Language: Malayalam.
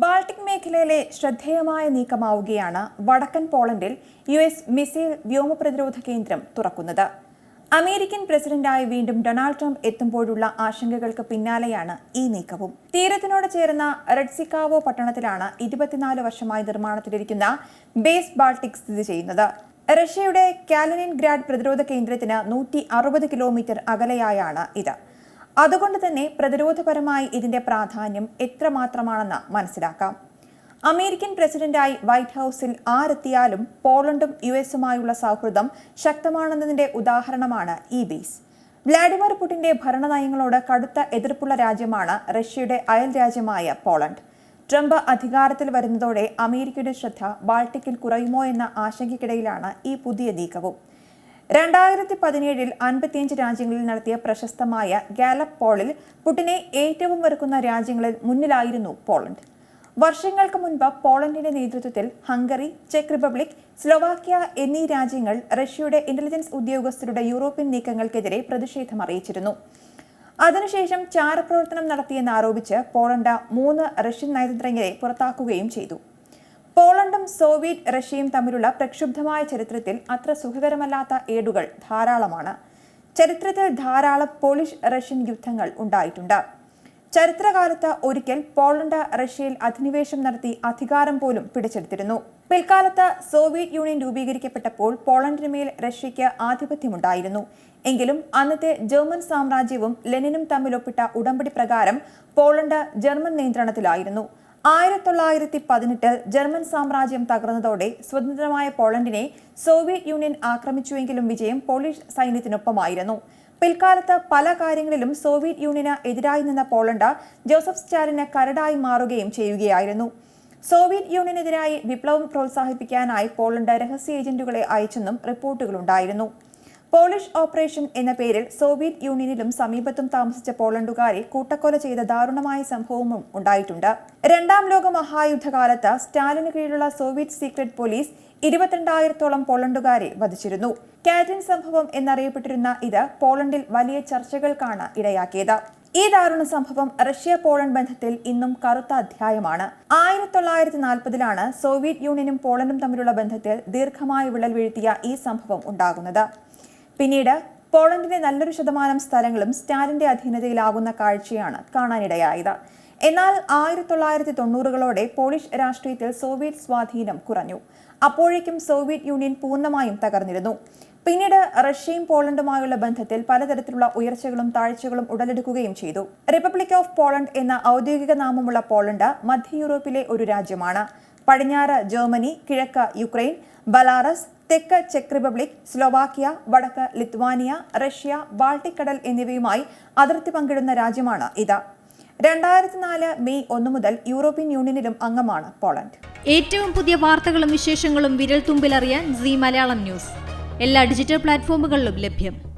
ബാൾട്ടിക് മേഖലയിലെ ശ്രദ്ധേയമായ നീക്കമാവുകയാണ് വടക്കൻ പോളണ്ടിൽ യു എസ് മിസൈൽ വ്യോമ പ്രതിരോധ കേന്ദ്രം തുറക്കുന്നത്. അമേരിക്കൻ പ്രസിഡന്റായി വീണ്ടും ഡൊണാൾഡ് ട്രംപ് എത്തുമ്പോഴുള്ള ആശങ്കകൾക്ക് പിന്നാലെയാണ് ഈ നീക്കവും. തീരത്തിനോട് ചേർന്ന റെഡ്സിക്കാവോ പട്ടണത്തിലാണ് ഇരുപത്തിനാല് വർഷമായി നിർമ്മാണത്തിലിരിക്കുന്ന ബേസ് ബാൾട്ടിക് സ്ഥിതി ചെയ്യുന്നത്. റഷ്യയുടെ കാലനിൻ ഗ്രാഡ് പ്രതിരോധ കേന്ദ്രത്തിന് നൂറ്റി അറുപത് കിലോമീറ്റർ അകലെയായാണ് ഇത്. അതുകൊണ്ട് തന്നെ പ്രതിരോധപരമായി ഇതിന്റെ പ്രാധാന്യം എത്രമാത്രമാണെന്ന് മനസ്സിലാക്കാം. അമേരിക്കൻ പ്രസിഡന്റായി വൈറ്റ് ഹൗസിൽ ആരെത്തിയാലും പോളണ്ടും യു എസുമായുള്ള സൗഹൃദം ശക്തമാണെന്നതിന്റെ ഉദാഹരണമാണ് ഈ ബേസ്. വ്ളാഡിമിർ പുടിന്റെ ഭരണനയങ്ങളോട് കടുത്ത എതിർപ്പുള്ള രാജ്യമാണ് റഷ്യയുടെ അയൽ രാജ്യമായ പോളണ്ട്. ട്രംപ് അധികാരത്തിൽ വരുന്നതോടെ അമേരിക്കയുടെ ശ്രദ്ധ ബാൾട്ടിക്കിൽ കുറയുമോ എന്ന ആശങ്കയ്ക്കിടയിലാണ് ഈ പുതിയ നീക്കവും. രണ്ടായിരത്തി പതിനേഴിൽ അൻപത്തിയഞ്ച് രാജ്യങ്ങളിൽ നടത്തിയ പ്രശസ്തമായ ഗാലപ്പ് പോളിൽ പുടിനെ ഏറ്റവും വെറുക്കുന്ന രാജ്യങ്ങളിൽ മുന്നിലായിരുന്നു പോളണ്ട്. വർഷങ്ങൾക്ക് മുൻപ് പോളണ്ടിന്റെ നേതൃത്വത്തിൽ ഹംഗറി ചെക്ക് റിപ്പബ്ലിക് സ്ലോവാക്യ എന്നീ രാജ്യങ്ങൾ റഷ്യയുടെ ഇന്റലിജൻസ് ഉദ്യോഗസ്ഥരുടെ യൂറോപ്യൻ നീക്കങ്ങൾക്കെതിരെ പ്രതിഷേധം അറിയിച്ചിരുന്നു. അതിനുശേഷം ചാരപ്രവർത്തനം നടത്തിയെന്ന് ആരോപിച്ച് പോളണ്ട് മൂന്ന് റഷ്യൻ നയതന്ത്രജ്ഞരെ പുറത്താക്കുകയും ചെയ്തു. പോളണ്ടും സോവിയറ്റ് റഷ്യയും തമ്മിലുള്ള പ്രക്ഷുബ്ധമായ ചരിത്രത്തിൽ അത്ര സുഖകരമല്ലാത്ത ഏടുകൾ ധാരാളമാണ്. ചരിത്രത്തിൽ ധാരാളം പോളിഷ് റഷ്യൻ യുദ്ധങ്ങൾ ഉണ്ടായിട്ടുണ്ട്. ചരിത്രകാലത്ത് ഒരിക്കൽ പോളണ്ട് റഷ്യയിൽ അധിനിവേശം നടത്തി അധികാരം പോലും പിടിച്ചെടുത്തിരുന്നു. പിൽക്കാലത്ത് സോവിയറ്റ് യൂണിയൻ രൂപീകരിക്കപ്പെട്ടപ്പോൾ പോളണ്ടിന് മേൽ റഷ്യയ്ക്ക് ആധിപത്യമുണ്ടായിരുന്നു. എങ്കിലും അന്നത്തെ ജർമ്മൻ സാമ്രാജ്യവും ലെനിനും തമ്മിൽ ഒപ്പിട്ട ഉടമ്പടി പ്രകാരം പോളണ്ട് ജർമ്മൻ നിയന്ത്രണത്തിലായിരുന്നു. ആയിരത്തി തൊള്ളായിരത്തി പതിനെട്ടിൽ ജർമ്മൻ സാമ്രാജ്യം തകർന്നതോടെ സ്വതന്ത്രമായ പോളണ്ടിനെ സോവിയറ്റ് യൂണിയൻ ആക്രമിച്ചുവെങ്കിലും വിജയം പോളിഷ് സൈന്യത്തിനൊപ്പമായിരുന്നു. പിൽക്കാലത്ത് പല കാര്യങ്ങളിലും സോവിയറ്റ് യൂണിയന് എതിരായി നിന്ന പോളണ്ട് ജോസഫ് സ്റ്റാലിന് കരടായി മാറുകയും ചെയ്യുകയായിരുന്നു. സോവിയറ്റ് യൂണിയനെതിരായി വിപ്ലവം പ്രോത്സാഹിപ്പിക്കാനായി പോളണ്ട് രഹസ്യ ഏജന്റുകളെ അയച്ചെന്നും റിപ്പോർട്ടുകളുണ്ടായിരുന്നു. പോളിഷ് ഓപ്പറേഷൻ എന്ന പേരിൽ സോവിയറ്റ് യൂണിയനിലും സമീപത്തും താമസിച്ച പോളണ്ടുകാരെ കൂട്ടക്കൊല ചെയ്ത ദാരുണമായ സംഭവവും ഉണ്ടായിട്ടുണ്ട്. രണ്ടാം ലോക മഹായുദ്ധകാലത്ത് സ്റ്റാലിന് കീഴിലുള്ള സോവിയറ്റ് സീക്രട്ട് പോലീസ് ഇരുപത്തിരണ്ടായിരത്തോളം പോളണ്ടുകാരെ വധിച്ചിരുന്നു. കാറ്റിൻ സംഭവം എന്നറിയപ്പെട്ടിരുന്ന ഇത് പോളണ്ടിൽ വലിയ ചർച്ചകൾക്കാണ് ഇടയാക്കിയത്. ഈ ദാരുണ സംഭവം റഷ്യ പോളണ്ട് ബന്ധത്തിൽ ഇന്നും കറുത്ത അധ്യായമാണ്. ആയിരത്തി തൊള്ളായിരത്തി നാൽപ്പതിലാണ് സോവിയറ്റ് യൂണിയനും പോളണ്ടും തമ്മിലുള്ള ബന്ധത്തിൽ ദീർഘമായ വിള്ളൽ വീഴ്ത്തിയ ഈ സംഭവം ഉണ്ടാകുന്നത്. പിന്നീട് പോളണ്ടിന്റെ നല്ലൊരു ശതമാനം സ്ഥലങ്ങളും സ്റ്റാലിന്റെ അധീനതയിലാകുന്ന കാഴ്ചയാണ് കാണാനിടയായത്. എന്നാൽ ആയിരത്തി തൊള്ളായിരത്തി തൊണ്ണൂറുകളോടെ പോളിഷ് രാഷ്ട്രീയത്തിൽ സോവിയറ്റ് സ്വാധീനം കുറഞ്ഞു. അപ്പോഴേക്കും സോവിയറ്റ് യൂണിയൻ പൂർണമായും തകർന്നിരുന്നു. പിന്നീട് റഷ്യയും പോളണ്ടുമായുള്ള ബന്ധത്തിൽ പലതരത്തിലുള്ള ഉയർച്ചകളും താഴ്ചകളും ഉടലെടുക്കുകയും ചെയ്തു. റിപ്പബ്ലിക് ഓഫ് പോളണ്ട് എന്ന ഔദ്യോഗിക നാമമുള്ള പോളണ്ട് മധ്യ യൂറോപ്പിലെ ഒരു രാജ്യമാണ്. പടിഞ്ഞാറ് ജർമ്മനി കിഴക്ക് യുക്രൈൻ ബലാറസ് തെക്ക് ചെക്ക് റിപ്പബ്ലിക് സ്ലോവാക്യ വടക്ക് ലിത്വാനിയ റഷ്യ ബാൾട്ടിക് കടൽ എന്നിവയുമായി അതിർത്തി പങ്കിടുന്ന രാജ്യമാണ് ഇത്. രണ്ടായിരത്തി നാല് മെയ് ഒന്ന് മുതൽ യൂറോപ്യൻ യൂണിയനിലും അംഗമാണ് പോളണ്ട്. ഏറ്റവും പുതിയ വാർത്തകളും വിശേഷങ്ങളും വിരൽ തുമ്പിലറിയാൻ സി മലയാളം ന്യൂസ്. എല്ലാ ഡിജിറ്റൽ പ്ലാറ്റ്ഫോമുകളിലും ലഭ്യം.